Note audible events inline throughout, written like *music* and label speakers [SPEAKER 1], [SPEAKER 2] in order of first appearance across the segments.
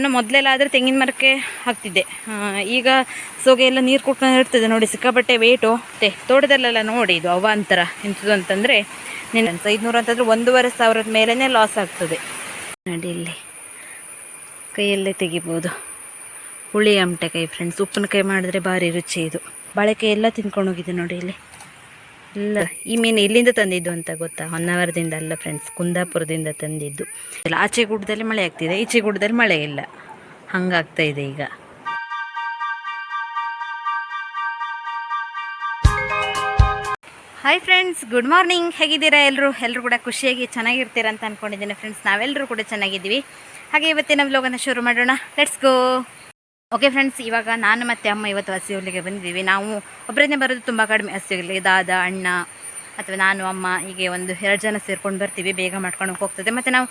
[SPEAKER 1] ನಾನು ಮೊದಲೆಲ್ಲ ಆದರೆ ತೆಂಗಿನ ಮರಕ್ಕೆ ಹಾಕ್ತಿದ್ದೆ. ಈಗ ಸೋಗೆ ಎಲ್ಲ ನೀರು ಕುಟ್ಕೊಂಡು ಇರ್ತದೆ ನೋಡಿ, ಸಿಕ್ಕಾಪಟ್ಟೆ ವೇಟು ಮತ್ತೆ ತೋಟದಲ್ಲೆಲ್ಲ ನೋಡಿ, ಇದು ಅವಾಂತರ. ಎಂಥದ್ದು ಅಂತಂದರೆ, ನಿನ್ನ ಐದುನೂರು ಅಂತಂದರೆ ಒಂದೂವರೆ ಸಾವಿರದ ಮೇಲೇ ಲಾಸ್ ಆಗ್ತದೆ. ನೋಡಿ ಇಲ್ಲಿ, ಕೈಯಲ್ಲೇ ತೆಗಿಬೋದು. ಹುಳಿ ಅಮಟೆಕಾಯಿ ಫ್ರೆಂಡ್ಸ್ ಉಪ್ಪಿನಕಾಯಿ ಮಾಡಿದ್ರೆ ಭಾರಿ ರುಚಿ ಇದು. ಬಾಳೆಕಾಯಿ ಎಲ್ಲ ತಿನ್ಕೊಂಡು ಹೋಗಿದೆ ನೋಡಿ ಇಲ್ಲಿ. ಇಲ್ಲ, ಈ ಮೀನು ಇಲ್ಲಿಂದ ತಂದಿದ್ದು ಅಂತ ಗೊತ್ತಾ? ಹೊನ್ನಾವರದಿಂದ ಅಲ್ಲ ಫ್ರೆಂಡ್ಸ್ ಕುಂದಾಪುರದಿಂದ ತಂದಿದ್ದು. ಆಚೆ ಗುಡ್ಡದಲ್ಲಿ ಮಳೆ ಆಗ್ತಿದೆ, ಈಚೆ ಗುಡ್ಡದಲ್ಲಿ ಮಳೆ ಇಲ್ಲ. ಹಂಗಾಗ್ತಾ ಇದೆ ಈಗ. ಹಾಯ್ ಫ್ರೆಂಡ್ಸ್ ಗುಡ್ ಮಾರ್ನಿಂಗ್ ಹೇಗಿದ್ದೀರಾ ಎಲ್ಲರೂ ಎಲ್ಲರೂ ಕೂಡ ಖುಷಿಯಾಗಿ ಚೆನ್ನಾಗಿರ್ತೀರ ಅಂತ ಅಂದ್ಕೊಂಡಿದ್ದೀನಿ ಫ್ರೆಂಡ್ಸ್ ನಾವೆಲ್ಲರೂ ಕೂಡ ಚೆನ್ನಾಗಿದ್ದೀವಿ. ಹಾಗೆ ಇವತ್ತಿನ ವ್ಲೋಗನ್ನು ಶುರು ಮಾಡೋಣ. ಲೆಟ್ಸ್ ಗೋ ಓಕೆ ಫ್ರೆಂಡ್ಸ್ ಇವಾಗ ನಾನು ಮತ್ತು ಅಮ್ಮ ಇವತ್ತು ಹಸಿಹುಲ್ಲಿಗೆ ಬಂದಿದ್ದೀವಿ. ನಾವು ಒಬ್ಬರನ್ನೇ ಬರೋದು ತುಂಬ ಕಡಿಮೆ ಹಸಿಹುಲ್ಲಿಗೆ ದಾದ, ಅಣ್ಣ ಅಥವಾ ನಾನು, ಅಮ್ಮ ಹೀಗೆ ಒಂದು ಎರಡು ಜನ ಸೇರ್ಕೊಂಡು ಬರ್ತೀವಿ. ಬೇಗ ಮಾಡ್ಕೊಂಡು ಹೋಗ್ತದೆ. ಮತ್ತು ನಾವು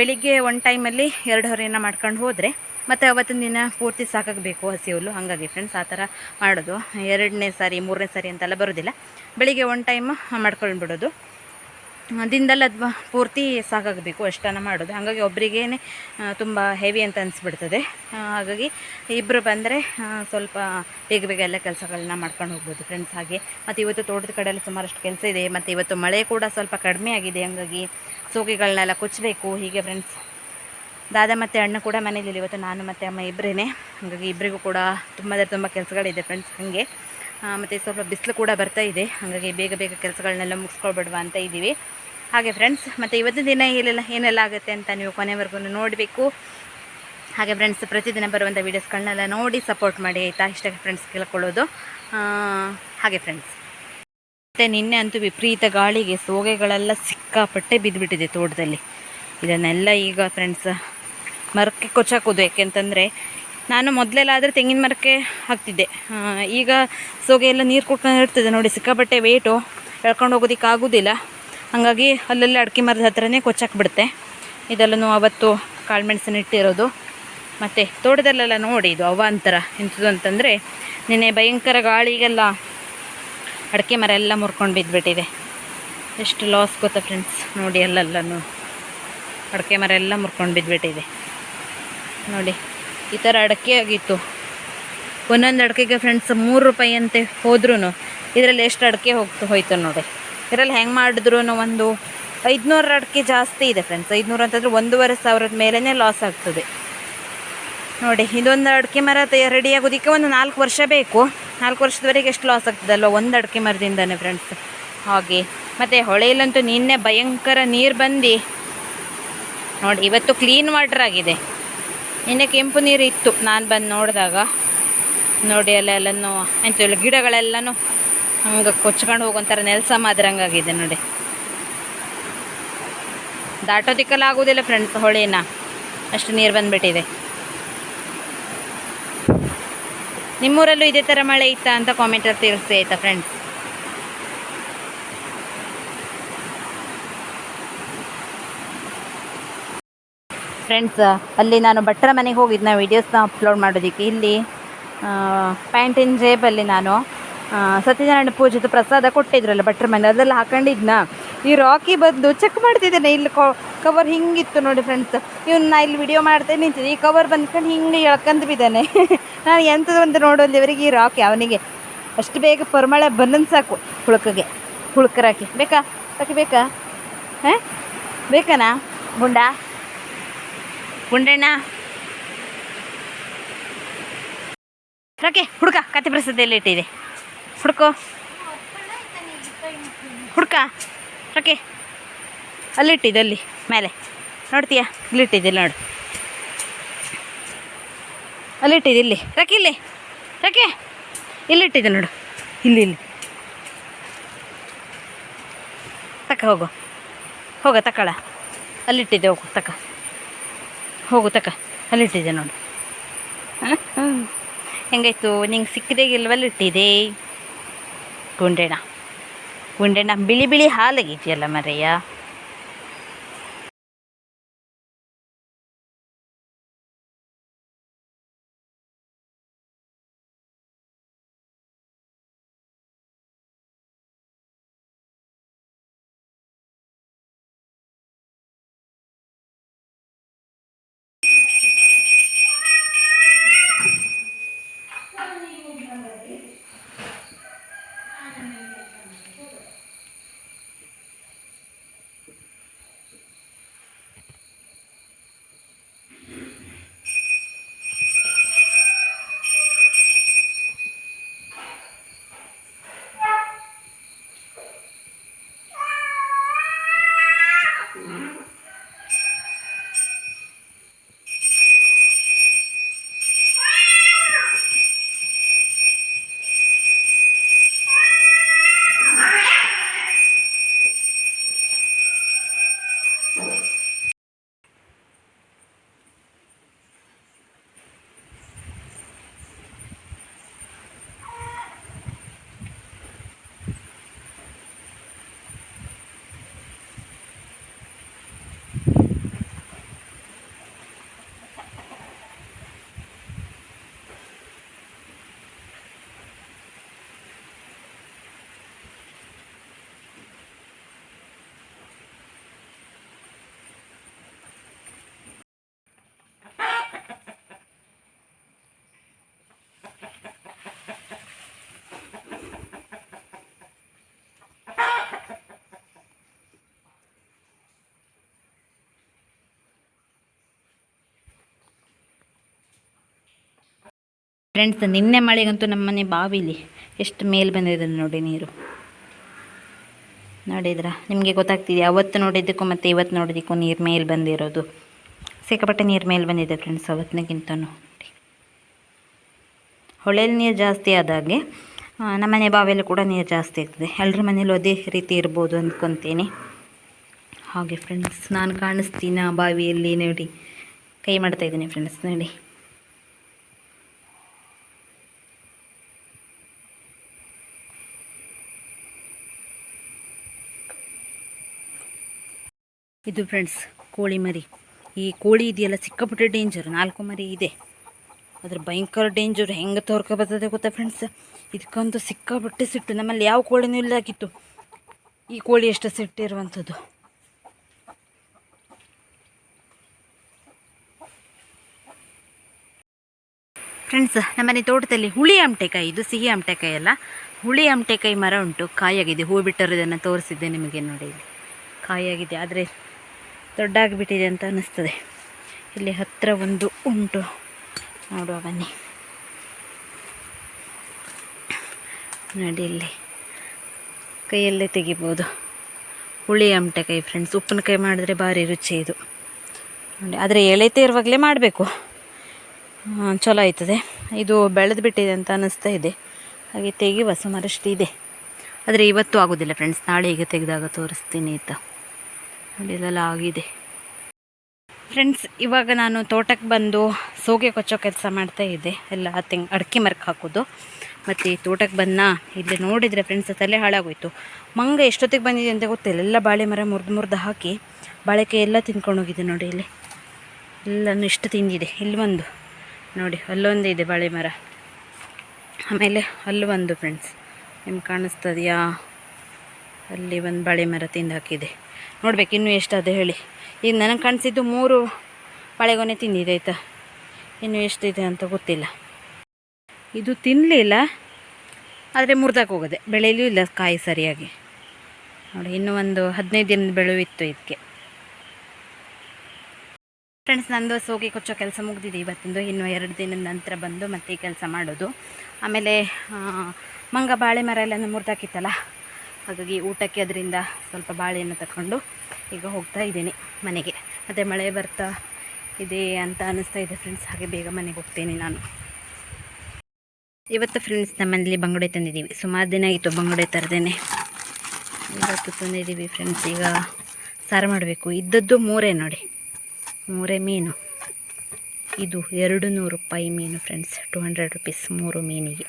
[SPEAKER 1] ಬೆಳಿಗ್ಗೆ ಒನ್ ಟೈಮಲ್ಲಿ ಎರಡು ಹೊರೆಯನ್ನು ಮಾಡ್ಕೊಂಡು ಹೋದರೆ ಮತ್ತು ಅವತ್ತಿನ ದಿನ ಪೂರ್ತಿ ಸಾಕಾಗಬೇಕು ಹಸಿ ಹುಲ್ಲು ಹಾಗಾಗಿ ಫ್ರೆಂಡ್ಸ್ ಆ ಥರ ಮಾಡೋದು. ಎರಡನೇ ಸಾರಿ, ಮೂರನೇ ಸಾರಿ ಅಂತೆಲ್ಲ ಬರೋದಿಲ್ಲ. ಬೆಳಿಗ್ಗೆ ಒನ್ ಟೈಮ್ ಮಾಡ್ಕೊಂಡು ಬಿಡೋದು ದಿನದಲ್ಲಿ ಅದು ಪೂರ್ತಿ ಸಾಕಾಗಬೇಕು ಅಷ್ಟನ್ನು ಮಾಡೋದು. ಹಾಗಾಗಿ ಒಬ್ಬರಿಗೇ ತುಂಬ ಹೆವಿ ಅಂತ ಅನಿಸ್ಬಿಡ್ತದೆ. ಹಾಗಾಗಿ ಇಬ್ಬರು ಬಂದರೆ ಸ್ವಲ್ಪ ಬೇಗ ಬೇಗ ಎಲ್ಲ ಕೆಲಸಗಳನ್ನ ಮಾಡ್ಕೊಂಡು ಹೋಗ್ಬೋದು ಫ್ರೆಂಡ್ಸ್ ಹಾಗೆ. ಮತ್ತು ಇವತ್ತು ತೋಟದ ಕಡೆಯಲ್ಲಿ ಸುಮಾರಷ್ಟು ಕೆಲಸ ಇದೆ. ಮತ್ತು ಇವತ್ತು ಮಳೆ ಕೂಡ ಸ್ವಲ್ಪ ಕಡಿಮೆ ಆಗಿದೆ. ಹಾಗಾಗಿ ಸೋಗೆಗಳನ್ನೆಲ್ಲ ಕೊಚ್ಚಬೇಕು ಹೀಗೆ ಫ್ರೆಂಡ್ಸ್ ದಾದ ಮತ್ತು ಅಣ್ಣ ಕೂಡ ಮನೇಲಿ ಇವತ್ತು ನಾನು ಮತ್ತು ಅಮ್ಮ ಇಬ್ಬರೇ ಹಾಗಾಗಿ ಇಬ್ಬರಿಗೂ ಕೂಡ ತುಂಬ ಅಂದರೆ ತುಂಬ ಕೆಲಸಗಳಿದೆ ಫ್ರೆಂಡ್ಸ್ ಹಾಗೆ. ಮತ್ತು ಸ್ವಲ್ಪ ಬಿಸಿಲು ಕೂಡ ಬರ್ತಾ ಇದೆ. ಹಾಗಾಗಿ ಬೇಗ ಬೇಗ ಕೆಲಸಗಳನ್ನೆಲ್ಲ ಮುಗಿಸ್ಕೊಳ್ಬಿಡುವ ಅಂತ ಇದ್ದೀವಿ. ಹಾಗೆ ಫ್ರೆಂಡ್ಸ್ ಮತ್ತು ಇವತ್ತಿನ ದಿನ ಏನೆಲ್ಲ ಏನೆಲ್ಲ ಆಗುತ್ತೆ ಅಂತ ನೀವು ಕೊನೆವರೆಗೂ ನೋಡಬೇಕು. ಹಾಗೆ ಫ್ರೆಂಡ್ಸ್ ಪ್ರತಿದಿನ ಬರುವಂಥ ವೀಡಿಯೋಸ್ಗಳನ್ನೆಲ್ಲ ನೋಡಿ ಸಪೋರ್ಟ್ ಮಾಡಿ ಆಯಿತಾ? ಇಷ್ಟ ಫ್ರೆಂಡ್ಸ್ ಕೇಳ್ಕೊಳ್ಳೋದು. ಹಾಗೆ ಫ್ರೆಂಡ್ಸ್ ಮತ್ತು ನಿನ್ನೆ ಅಂತೂ ವಿಪರೀತ ಗಾಳಿಗೆ ಸೋಗೆಗಳೆಲ್ಲ ಸಿಕ್ಕಾಪಟ್ಟೆ ಬಿದ್ದುಬಿಟ್ಟಿದೆ ತೋಟದಲ್ಲಿ. ಇದನ್ನೆಲ್ಲ ಈಗ ಫ್ರೆಂಡ್ಸ್ ಮರಕ್ಕೆ ಕೊಚ್ಚಾಕೋದು ಯಾಕೆಂತಂದರೆ ನಾನು ಮೊದಲೆಲ್ಲ ಆದರೆ ತೆಂಗಿನ ಮರಕ್ಕೆ ಹಾಕ್ತಿದ್ದೆ. ಈಗ ಸೋಗೆ ಎಲ್ಲ ನೀರು ಕುಟ್ಕೊಂಡು ಇರ್ತದೆ ನೋಡಿ, ಸಿಕ್ಕಾಪಟ್ಟೆ ವೇಟು ಎಳ್ಕೊಂಡು ಹೋಗೋದಕ್ಕೆ ಆಗೋದಿಲ್ಲ. ಹಾಗಾಗಿ ಅಲ್ಲಲ್ಲಿ ಅಡಿಕೆ ಮರದ ಹತ್ರನೇ ಕೊಚ್ಚಾಕ್ಬಿಡುತ್ತೆ. ಇದೆಲ್ಲನೂ ಅವತ್ತು ಕಾಳುಮೆಣಸನ್ನು ಇಟ್ಟಿರೋದು. ಮತ್ತು ತೋಟದಲ್ಲೆಲ್ಲ ನೋಡಿ, ಇದು ಅವಾಂತರ ಎಂಥದ್ದು ಅಂತಂದರೆ, ನಿನ್ನೆ ಭಯಂಕರ ಗಾಳಿಗೆಲ್ಲ ಅಡಿಕೆ ಮರ ಎಲ್ಲ ಮುರ್ಕೊಂಡು ಬಿದ್ದುಬಿಟ್ಟಿದೆ ಎಷ್ಟು ಲಾಸ್ ಗೊತ್ತಾ ಫ್ರೆಂಡ್ಸ್ ನೋಡಿ ಅಲ್ಲೆಲ್ಲನೂ ಅಡಿಕೆ ಮರ ಎಲ್ಲ ಮುರ್ಕೊಂಡು ಬಿದ್ದುಬಿಟ್ಟಿದೆ ನೋಡಿ. ಈ ಥರ ಅಡಕೆ ಆಗಿತ್ತು. ಒಂದೊಂದು ಅಡಕೆಗೆ ಫ್ರೆಂಡ್ಸ್ ಮೂರು ರೂಪಾಯಿ ಅಂತೆ ಹೋದ್ರೂ ಇದರಲ್ಲಿ ಎಷ್ಟು ಅಡಿಕೆ ಹೋಗ್ತು ಹೋಯ್ತು ನೋಡಿ. ಇದರಲ್ಲಿ ಹೆಂಗೆ ಮಾಡಿದ್ರು ಒಂದು ಐದುನೂರ ಅಡಿಕೆ ಜಾಸ್ತಿ ಇದೆ ಫ್ರೆಂಡ್ಸ್ ಐದುನೂರು ಅಂತಂದರೆ ಒಂದೂವರೆ ಸಾವಿರದ ಮೇಲೇ ಲಾಸ್ ಆಗ್ತದೆ. ನೋಡಿ, ಇದೊಂದು ಅಡಿಕೆ ಮರ ರೆಡಿ ಆಗೋದಕ್ಕೆ ಒಂದು ನಾಲ್ಕು ವರ್ಷ ಬೇಕು. ನಾಲ್ಕು ವರ್ಷದವರೆಗೆ ಎಷ್ಟು ಲಾಸ್ ಆಗ್ತದಲ್ವ ಒಂದು ಅಡಿಕೆ ಮರದಿಂದನೇ ಫ್ರೆಂಡ್ಸ್ ಹಾಗೆ. ಮತ್ತು ಹೊಳೆಯಲ್ಲಂತೂ ನಿನ್ನೆ ಭಯಂಕರ ನೀರು ಬಂದು. ನೋಡಿ, ಇವತ್ತು ಕ್ಲೀನ್ ವಾಟರ್ ಆಗಿದೆ. ನಿನ್ನೆ ಕೆಂಪು ನೀರು ಇತ್ತು. ನಾನು ಬಂದು ನೋಡಿದಾಗ, ನೋಡಿ ಅಲ್ಲೆಲ್ಲನೂ ಎಂತ ಗಿಡಗಳೆಲ್ಲನೂ ಹಂಗೆ ಕೊಚ್ಕೊಂಡು ಹೋಗೋಂಥರ ನೆಲಸ ಮಾದ್ರಂಗಾಗಿದೆ ನೋಡಿ. ದಾಟೋದಿಕ್ಕೆಲ್ಲ ಆಗೋದಿಲ್ಲ ಫ್ರೆಂಡ್ಸ್ ಹೊಳೆನ. ಅಷ್ಟು ನೀರು ಬಂದುಬಿಟ್ಟಿದೆ. ನಿಮ್ಮೂರಲ್ಲೂ ಇದೇ ಥರ ಮಳೆ ಇತ್ತಾ ಅಂತ ಕಾಮೆಂಟಲ್ಲಿ ತಿಳಿಸಿ, ಆಯಿತಾ ಫ್ರೆಂಡ್ಸ್ ಫ್ರೆಂಡ್ಸ್ ಅಲ್ಲಿ ನಾನು ಭಟ್ರ ಮನೆಗೆ ಹೋಗಿದ್ನ ವೀಡಿಯೋಸ್ನ ಅಪ್ಲೋಡ್ ಮಾಡೋದಕ್ಕೆ. ಇಲ್ಲಿ ಪ್ಯಾಂಟಿನ ಜೇಬಲ್ಲಿ ನಾನು ಸತ್ಯನಾರಾಯಣ ಪೂಜೆದು ಪ್ರಸಾದ ಕೊಟ್ಟಿದ್ರಲ್ಲ ಭಟ್ರ ಮನೆ, ಅದೆಲ್ಲ ಹಾಕೊಂಡಿದ್ನ. ಈ ರಾಕಿ ಬಂದು ಚೆಕ್ ಮಾಡ್ತಿದ್ದೇನೆ, ಇಲ್ಲಿ ಕವರ್ ಹಿಂಗಿತ್ತು ನೋಡಿ ಫ್ರೆಂಡ್ಸ್ ಇವ್ನು ನಾ ಇಲ್ಲಿ ವಿಡಿಯೋ ಮಾಡ್ತೇನೆ ನಿಂತಿದ್ದೆ, ಈ ಕವರ್ ಬಂದ್ಕೊಂಡು ಹಿಂಗೆ ಎಳ್ಕೊಂಡು ಬಿದ್ದಾನೆ. *laughs* ನಾನು ಎಂಥದ್ದು ಒಂದು ನೋಡೋಲ್ಲಿವರೆಗೆ ಈ ರಾಕಿ ಅವನಿಗೆ ಅಷ್ಟು ಬೇಗ ಪರಮಳೆ ಬಂದನ್ ಸಾಕು, ಹುಳುಕಗೆ, ಹುಳುಕರಾಕಿ. ಬೇಕಾ? ರಾಕಿ ಬೇಕಾ? ಹಾಂ? ಬೇಕಾನಾ? ಗುಂಡ? ಗುಂಡಣ್ಣ ರಕೆ, ಹುಡುಕ ಕತೆ ಪ್ರಸಾದ ಇಟ್ಟಿದೆ. ಹುಡುಕೋ. ಹುಡ್ಕ, ರಕೆ ಅಲ್ಲಿಟ್ಟಿದೆ ಅಲ್ಲಿ, ಮೇಲೆ. ನೋಡ್ತೀಯಾ? ಇಲ್ಲಿಟ್ಟಿದ್ದಿಲ್ಲ ನೋಡು. ಅಲ್ಲಿಟ್ಟಿದೆ ಇಲ್ಲಿ. ರಕೆ ಇಲ್ಲಿ. ರಕೆ ಇಲ್ಲಿಟ್ಟಿದೆ ನೋಡು. ಇಲ್ಲಿ ಇಲ್ಲಿ. ತಕ್ಕ ಹೋಗು. ಹೋಗ, ತಕ್ಕಳ. ಅಲ್ಲಿಟ್ಟಿದ್ದೆ ಹೋಗು ತಕ ಹೋಗು ತಕ ಅಲ್ಲಿಟ್ಟಿದ್ದೆ ನೋಡು. ಹ್ಮ್. ಹೆಂಗಾಯ್ತು? ನಿಂಗೆ ಇಲ್ವಲ್ಲ ಇಟ್ಟಿದೆ? ಗುಂಡೆಣ ಗುಂಡೆಣ ಬಿಳಿ ಬಿಳಿ ಹಾಲಾಗಿದೆಯಲ್ಲ ಮರೆಯ ಫ್ರೆಂಡ್ಸ್ ನಿನ್ನೆ ಮಳೆಗಂತೂ ನಮ್ಮನೆ ಬಾವಿಲಿ ಎಷ್ಟು ಮೇಲೆ ಬಂದಿದೆ ನೋಡಿ ನೀರು. ನೋಡಿದ್ರ? ನಿಮಗೆ ಗೊತ್ತಾಗ್ತಿದೆ ಅವತ್ತು ನೋಡಿದ್ದಕ್ಕೂ ಮತ್ತು ಇವತ್ತು ನೋಡಿದ್ದಕ್ಕೂ ನೀರು ಮೇಲೆ ಬಂದಿರೋದು. ಸಿಕ್ಕಾಪಟ್ಟೆ ನೀರು ಮೇಲೆ ಬಂದಿದೆ ಫ್ರೆಂಡ್ಸ್ ಅವತ್ತಿನಗಿಂತನೂ. ಹೊಳೆಯಲ್ಲಿ ನೀರು ಜಾಸ್ತಿ ಆದಾಗೆ ನಮ್ಮ ಮನೆ ಬಾವಿಯಲ್ಲೂ ಕೂಡ ನೀರು ಜಾಸ್ತಿ ಆಗ್ತದೆ. ಎಲ್ಲರ ಮನೇಲೂ ಅದೇ ರೀತಿ ಇರ್ಬೋದು ಅಂದ್ಕೊತೀನಿ ಹಾಗೆ ಫ್ರೆಂಡ್ಸ್ ನಾನು ಕಾಣಿಸ್ತೀನ ಬಾವಿಯಲ್ಲಿ ನೋಡಿ. ಕೈ ಮಾಡ್ತಾ ಇದ್ದೀನಿ ಫ್ರೆಂಡ್ಸ್ ನೋಡಿ. ಇದು ಫ್ರೆಂಡ್ಸ್ ಕೋಳಿ ಮರಿ. ಈ ಕೋಳಿ ಇದೆಯಲ್ಲ, ಸಿಕ್ಕಾಪಟ್ಟೆ ಡೇಂಜರ್ ನಾಲ್ಕು ಮರಿ ಇದೆ. ಅದ್ರ ಭಯಂಕರ ಡೇಂಜರ್ ಹೆಂಗೆ ತೋರ್ಕೊ ಬರ್ತದೆ ಗೊತ್ತಾ ಫ್ರೆಂಡ್ಸ್ ಇದಕ್ಕಂತೂ ಸಿಕ್ಕಾಪಟ್ಟೆ ಸಿಟ್ಟು. ನಮ್ಮಲ್ಲಿ ಯಾವ ಕೋಳಿನೂ ಇಲ್ಲಾಗಿತ್ತು ಈ ಕೋಳಿ ಎಷ್ಟು ಸಿಟ್ಟಿರುವಂಥದ್ದು. ಫ್ರೆಂಡ್ಸ್ ನಮ್ಮನೆ ತೋಟದಲ್ಲಿ ಹುಳಿ ಆಮಟೆಕಾಯಿ, ಇದು ಸಿಹಿ ಆಮಟೆಕಾಯಿ ಅಲ್ಲ. ಹುಳಿ ಆಮಟೆಕಾಯಿ ಮರ ಉಂಟು. ಕಾಯಾಗಿದೆ. ಹೂ ಬಿಟ್ಟರೋದನ್ನು ತೋರಿಸಿದ್ದೆ ನಿಮಗೆ ನೋಡಿ ಇಲ್ಲಿ. ಕಾಯಾಗಿದೆ. ಆದರೆ ದೊಡ್ಡಾಗಿಬಿಟ್ಟಿದೆ ಅಂತ ಅನ್ನಿಸ್ತದೆ. ಇಲ್ಲಿ ಹತ್ತಿರ ಒಂದು ಉಂಟು. ನೋಡುವ ಬನ್ನಿ. ನೋಡಿ ಇಲ್ಲಿ. ಕೈಯಲ್ಲೇ ತೆಗಿಬೋದು. ಹುಳಿ ಅಮಟೆಕಾಯಿ ಫ್ರೆಂಡ್ಸ್ ಉಪ್ಪಿನಕಾಯಿ ಮಾಡಿದ್ರೆ ಭಾರಿ ರುಚಿ ಇದು. ನೋಡಿ, ಆದರೆ ಎಳೆತೆ ಇರುವಾಗಲೇ ಮಾಡಬೇಕು. ಚಲೋ ಆಯ್ತದೆ. ಇದು ಬೆಳೆದು ಬಿಟ್ಟಿದೆ ಅಂತ ಅನ್ನಿಸ್ತಾ ಇದೆ. ಹಾಗೆ ತೆಗೆಯುವ ಸುಮಾರಷ್ಟು ಇದೆ ಆದರೆ ಇವತ್ತು ಆಗೋದಿಲ್ಲ ಫ್ರೆಂಡ್ಸ್ ನಾಳೆ ಈಗ ತೆಗೆದಾಗ ತೋರಿಸ್ತೀನಿ ಆಯಿತಾ ಆಗಿದೆ ಫ್ರೆಂಡ್ಸ್ ಇವಾಗ ನಾನು ತೋಟಕ್ಕೆ ಬಂದು ಸೋಗೆ ಕೊಚ್ಚೋ ಕೆಲಸ ಮಾಡ್ತಾ ಇದ್ದೆ. ಎಲ್ಲ ತೆಂಗ್, ಅಡಿಕೆ ಮರಕ್ಕೆ ಹಾಕೋದು. ಮತ್ತು ತೋಟಕ್ಕೆ ಬಂದ ಇಲ್ಲಿ ನೋಡಿದರೆ ಫ್ರೆಂಡ್ಸ್ ತಲೆ ಹಾಳಾಗೋಯ್ತು. ಮಂಗ ಎಷ್ಟೊತ್ತಿಗೆ ಬಂದಿದೆ ಅಂತ ಗೊತ್ತಿಲ್ಲ. ಎಲ್ಲ ಬಾಳೆ ಮರ ಮುರಿದು ಮುರಿದು ಹಾಕಿ ಬಾಳೆಕಾಯಿ ಎಲ್ಲ ತಿನ್ಕೊಂಡು ಹೋಗಿದೆ ನೋಡಿ ಇಲ್ಲಿ. ಎಲ್ಲನೂ ಇಷ್ಟು ತಿಂದಿದೆ. ಇಲ್ಲಿ ಒಂದು, ನೋಡಿ, ಅಲ್ಲೊಂದು ಇದೆ ಬಾಳೆ ಮರ. ಆಮೇಲೆ ಅಲ್ಲಿ ಒಂದು ಫ್ರೆಂಡ್ಸ್ ನಿಮ್ಗೆ ಕಾಣಿಸ್ತದೆಯಾ? ಅಲ್ಲಿ ಒಂದು ಬಾಳೆ ಮರ ತಿಂದು ಹಾಕಿದೆ. ನೋಡ್ಬೇಕು ಇನ್ನೂ ಅದು ಹೇಳಿ. ಈಗ ನನಗೆ ಕಾಣಿಸಿದ್ದು ಮೂರು ಬಾಳೆಗೊನೆ ತಿಂದಿದೆ ಆಯಿತಾ. ಇನ್ನು ಎಷ್ಟಿದೆ ಅಂತ ಗೊತ್ತಿಲ್ಲ. ಇದು ತಿನ್ನಲಿಲ್ಲ ಆದರೆ ಮುರಿದಾಕ ಹೋಗೋದೆ. ಬೆಳೆಯಲೂ ಇಲ್ಲ ಕಾಯಿ ಸರಿಯಾಗಿ. ನೋಡಿ, ಇನ್ನೂ ಒಂದು ಹದಿನೈದು ದಿನದ ಬೆಳೆವಿತ್ತು ಇದಕ್ಕೆ ಫ್ರೆಂಡ್ಸ್ ನಂದು ಸೋಗಿ ಕೊಚ್ಚೋ ಕೆಲಸ ಮುಗಿದಿದೆ ಇವತ್ತಿಂದು. ಇನ್ನು ಎರಡು ದಿನದ ನಂತರ ಬಂದು ಮತ್ತೆ ಕೆಲಸ ಮಾಡೋದು. ಆಮೇಲೆ ಮಂಗ, ಬಾಳೆ ಮರ ಎಲ್ಲ ಮುರಿದಾಕಿತ್ತಲ್ಲ? ಹಾಗಾಗಿ ಊಟಕ್ಕೆ ಅದರಿಂದ ಸ್ವಲ್ಪ ಬಾಳೆಯನ್ನು ತಗೊಂಡು ಈಗ ಹೋಗ್ತಾ ಇದ್ದೀನಿ ಮನೆಗೆ. ಮತ್ತು ಮಳೆ ಬರ್ತಾ ಇದೆ ಅಂತ ಅನ್ನಿಸ್ತಾ ಇದೆ ಫ್ರೆಂಡ್ಸ್ ಹಾಗೆ ಬೇಗ ಮನೆಗೆ ಹೋಗ್ತೇನೆ ನಾನು. ಇವತ್ತು ಫ್ರೆಂಡ್ಸ್ ನಮ್ಮನೇಲಿ ಬಂಗುಡೆ ತಂದಿದ್ದೀವಿ. ಸುಮಾರು ದಿನ ಆಯಿತು ಬಂಗುಡೆ ತರದೇನೆ. ಇವತ್ತು ತಂದಿದ್ದೀವಿ ಫ್ರೆಂಡ್ಸ್ ಈಗ ಸಾರು ಮಾಡಬೇಕು. ಇದ್ದದ್ದು ಮೂರೇ ನೋಡಿ. ಮೂರೇ ಮೀನು. ಇದು ಎರಡು ನೂರು ರೂಪಾಯಿ ಮೀನು ಫ್ರೆಂಡ್ಸ್ ಟು ಹಂಡ್ರೆಡ್ ರುಪೀಸ್ ಮೂರು ಮೀನಿಗೆ.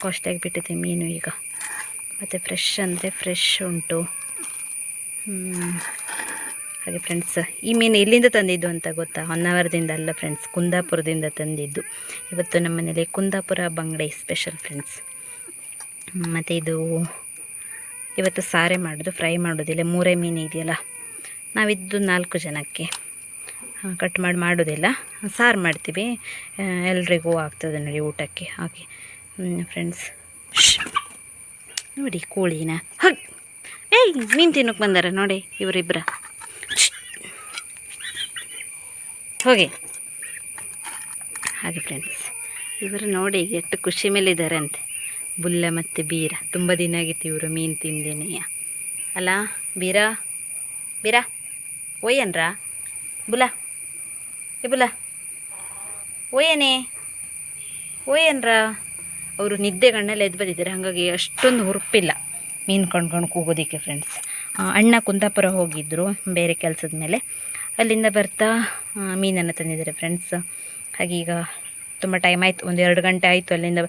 [SPEAKER 1] ಕಾಸ್ಟಾಗಿ ಬಿಟ್ಟಿದೆ ಮೀನು ಈಗ. ಮತ್ತು ಫ್ರೆಶ್ ಅಂದರೆ ಫ್ರೆಶ್ ಉಂಟು. ಹಾಗೆ ಫ್ರೆಂಡ್ಸ್ ಈ ಮೀನು ಎಲ್ಲಿಂದ ತಂದಿದ್ದು ಅಂತ ಗೊತ್ತಾ? ಹೊನ್ನಾವರದಿಂದ ಅಲ್ಲ ಫ್ರೆಂಡ್ಸ್ ಕುಂದಾಪುರದಿಂದ ತಂದಿದ್ದು. ಇವತ್ತು ನಮ್ಮ ಮನೇಲಿ ಕುಂದಾಪುರ ಬಂಗಡೆ ಸ್ಪೆಷಲ್ ಫ್ರೆಂಡ್ಸ್ ಮತ್ತು ಇದು ಇವತ್ತು ಸಾರೆ ಮಾಡೋದು ಫ್ರೈ ಮಾಡೋದಿಲ್ಲ ಮೂರೇ ಮೀನು ಇದೆಯಲ್ಲ, ನಾವಿದ್ದು ನಾಲ್ಕು ಜನಕ್ಕೆ. ಕಟ್ ಮಾಡಿ, ಮಾಡೋದಿಲ್ಲ. ಸಾರು ಮಾಡ್ತೀವಿ. ಎಲ್ರಿಗೂ ಆಗ್ತದೆ ನೋಡಿ ಊಟಕ್ಕೆ. ಹಾಗೆ. ಫ್ರೆಂಡ್ಸ್ ನೋಡಿ, ಕೋಳಿನ? ಹಗ್! ಏಯ್ ಮೀನು ತಿನ್ನೋಕೆ ಬಂದಾರ, ನೋಡಿ ಇವರಿಬ್ಬರ ಹೋಗಿ. ಹಾಗೆ ಫ್ರೆಂಡ್ಸ್ ಇವರು ನೋಡಿ ಎಷ್ಟು ಖುಷಿ ಮೇಲೆ ಇದ್ದಾರೆ ಅಂತೆ. ಬುಲ್ಲ ಮತ್ತು ಬೀರ. ತುಂಬ ದಿನ ಆಗಿತ್ತು ಇವರು ಮೀನು ತಿಂದೇನೆಯ ಅಲ್ಲ ಬೀರ? ಬೀರ? ಒಯ್ಯನ್ರ? ಬುಲ ಏ ಬುಲ ಒಯ್ಯನೇ? ಒಯ್ಯನ್ರ? ಅವರು ನಿದ್ದೆ ಗಣ್ಣಲ್ಲಿ ಎದ್ದು ಬಂದಿದ್ದಾರೆ. ಹಾಗಾಗಿ ಅಷ್ಟೊಂದು ಹುರುಪಿಲ್ಲ ಮೀನು ಕಣ್ಕೊಂಡು ಕೂಗೋದಕ್ಕೆ ಫ್ರೆಂಡ್ಸ್ ಅಣ್ಣ ಕುಂದಾಪುರ ಹೋಗಿದ್ದರು ಬೇರೆ ಕೆಲಸದ ಮೇಲೆ. ಅಲ್ಲಿಂದ ಬರ್ತಾ ಮೀನನ್ನು ತಂದಿದ್ದಾರೆ ಫ್ರೆಂಡ್ಸ್ ಹಾಗೀಗ ತುಂಬ ಟೈಮ್ ಆಯಿತು. ಒಂದು ಎರಡು ಗಂಟೆ ಆಯಿತು ಅಲ್ಲಿಂದ.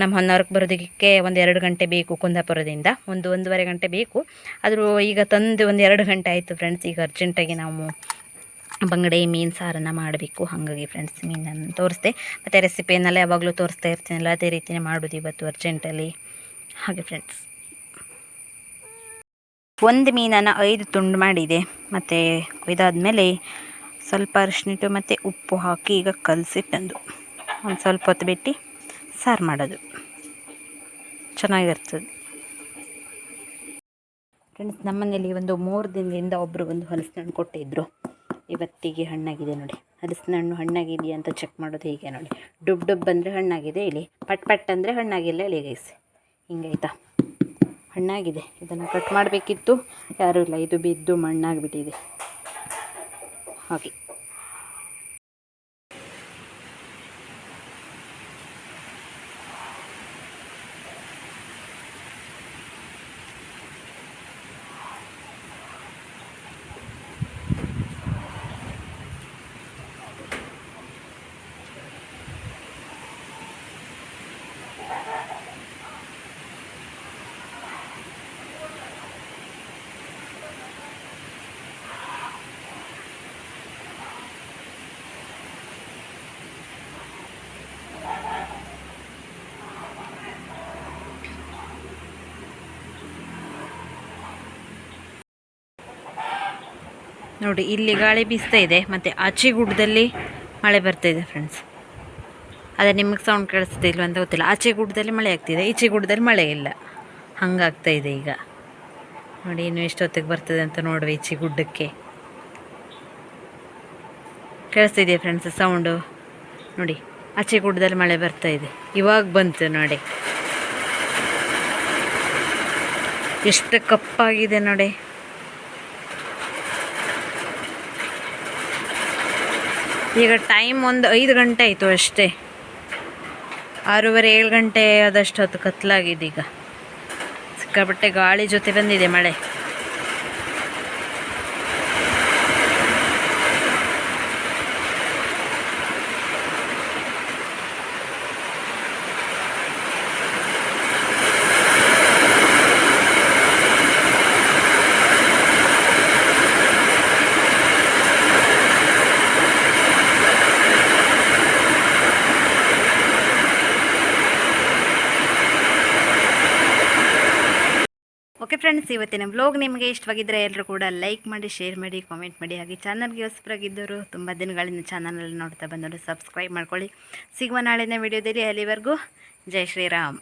[SPEAKER 1] ನಮ್ಮ ಹೊನ್ನಾವರಕ್ಕೆ ಬರೋದಕ್ಕೆ ಒಂದು ಎರಡು ಗಂಟೆ ಬೇಕು ಕುಂದಾಪುರದಿಂದ. ಒಂದು ಒಂದೂವರೆ ಗಂಟೆ ಬೇಕು. ಆದರೂ ಈಗ ತಂದು ಒಂದು ಎರಡು ಗಂಟೆ ಆಯಿತು ಫ್ರೆಂಡ್ಸ್ ಈಗ ಅರ್ಜೆಂಟಾಗಿ ನಾವು ಬಂಗಡೆ ಮೀನು ಸಾರನ್ನು ಮಾಡಬೇಕು. ಹಾಗಾಗಿ ಫ್ರೆಂಡ್ಸ್ ಮೀನನ್ನು ತೋರಿಸ್ದೆ. ಮತ್ತು ರೆಸಿಪಿಯನ್ನೆಲ್ಲ ಯಾವಾಗಲೂ ತೋರಿಸ್ತಾ ಇರ್ತೀನಲ್ಲ, ಅದೇ ರೀತಿಯೇ ಮಾಡೋದು ಇವತ್ತು ಅರ್ಜೆಂಟಲ್ಲಿ ಹಾಗೆ ಫ್ರೆಂಡ್ಸ್ ಒಂದು ಮೀನನ್ನು ಐದು ತುಂಡು ಮಾಡಿದೆ. ಮತ್ತು ಮೇಲೆ ಸ್ವಲ್ಪ ಅರಿಶಿನಿಟ್ಟು ಮತ್ತು ಉಪ್ಪು ಹಾಕಿ ಈಗ ಕಲಸಿಟ್ಟಂದು ಒಂದು ಸ್ವಲ್ಪ ಹೊತ್ತು ಬಿಟ್ಟು ಸಾರು ಮಾಡೋದು. ಚೆನ್ನಾಗಿರ್ತದೆ. ಫ್ರೆಂಡ್ಸ್ ನಮ್ಮನೇಲಿ ಒಂದು ಮೂರು ದಿನದಿಂದ ಒಬ್ಬರು ಒಂದು ಹಲಸಿನ ಹಣ್ಣು ಕೊಟ್ಟಿದ್ದರು ಇವತ್ತಿಗೆ ಹಣ್ಣಾಗಿದೆ ನೋಡಿ. ಹಲಸಿನ ಹಣ್ಣು ಹಣ್ಣಾಗಿದೆಯಾ ಅಂತ ಚೆಕ್ ಮಾಡೋದು ಹೀಗೆ ನೋಡಿ. ಡುಬ್ ಡುಬ್ ಅಂದರೆ ಹಣ್ಣಾಗಿದೆ ಇಲ್ಲಿ ಪಟ್ ಪಟ್ ಅಂದರೆ ಹಣ್ಣಾಗಿಲ್ಲ ಇಲ್ಲಿ ಗೈಸ್ ಹಿಂಗಾಯ್ತಾ? ಹಣ್ಣಾಗಿದೆ. ಇದನ್ನು ಕಟ್ ಮಾಡಬೇಕಿತ್ತು. ಯಾರೂ ಇಲ್ಲ. ಇದು ಬಿದ್ದು ಮಣ್ಣಾಗಿಬಿಟ್ಟಿದೆ. ಹಾಗೆ. ನೋಡಿ, ಇಲ್ಲಿ ಗಾಳಿ ಬೀಸ್ತಾ ಇದೆ, ಮತ್ತು ಆಚೆ ಗುಡ್ಡದಲ್ಲಿ ಮಳೆ ಬರ್ತಾ ಇದೆ ಫ್ರೆಂಡ್ಸ್ ಅದೇ ನಿಮಗೆ ಸೌಂಡ್ ಕೇಳಿಸ್ತಿದೆ ಇಲ್ಲ ಅಂತ ಗೊತ್ತಿಲ್ಲ. ಆಚೆ ಗುಡ್ಡದಲ್ಲಿ ಮಳೆ ಆಗ್ತಿದೆ ಈಚೆ ಗುಡ್ಡದಲ್ಲಿ ಮಳೆ ಇಲ್ಲ. ಹಂಗಾಗ್ತಾ ಇದೆ ಈಗ. ನೋಡಿ, ಇನ್ನು ಎಷ್ಟೊತ್ತಿಗೆ ಬರ್ತದೆ ಅಂತ ನೋಡುವ ಈಚೆ ಗುಡ್ಡಕ್ಕೆ ಕೇಳಿಸ್ತಿದೆಯಾ ಫ್ರೆಂಡ್ಸ್ ಸೌಂಡು ನೋಡಿ ಆಚೆ ಗುಡ್ಡದಲ್ಲಿ ಮಳೆ ಬರ್ತಾ ಇದೆ. ಇವಾಗ ಬಂತು ನೋಡಿ. ಎಷ್ಟು ಕಪ್ಪಾಗಿದೆ ನೋಡಿ. ಈಗ ಟೈಮ್ ಒಂದು ಐದು ಗಂಟೆ ಆಯಿತು ಅಷ್ಟೇ. ಆರೂವರೆ ಏಳು ಗಂಟೆ ಆದಷ್ಟು ಹೊತ್ತು ಕತ್ಲಾಗಿದೆ ಈಗ. ಸಿಕ್ಕಾಪಟ್ಟೆ ಗಾಳಿ ಜೊತೆ ಬಂದಿದೆ ಮಳೆ. ಓಕೆ ಫ್ರೆಂಡ್ಸ್, ಇವತ್ತಿನ ವ್ಲಾಗ್ ನಿಮಗೆ ಇಷ್ಟವಾಗಿದ್ದರೆ ಎಲ್ಲರೂ ಕೂಡ ಲೈಕ್ ಮಾಡಿ, ಶೇರ್ ಮಾಡಿ, ಕಾಮೆಂಟ್ ಮಾಡಿ. ಹಾಗೆ ಚಾನಲ್ಗೆ ಹೊಸಬರಾಗಿದ್ದವರು ತುಂಬ ದಿನಗಳಿಂದ ಚಾನಲಲ್ಲಿ ನೋಡ್ತಾ ಬಂದವರು ಸಬ್ಸ್ಕ್ರೈಬ್ ಮಾಡ್ಕೊಳ್ಳಿ. ಸಿಗುವ ನಾಳಿನ ವಿಡಿಯೋದಲ್ಲಿ ಅಲ್ಲಿವರೆಗೂ ಜೈ ಶ್ರೀರಾಮ್.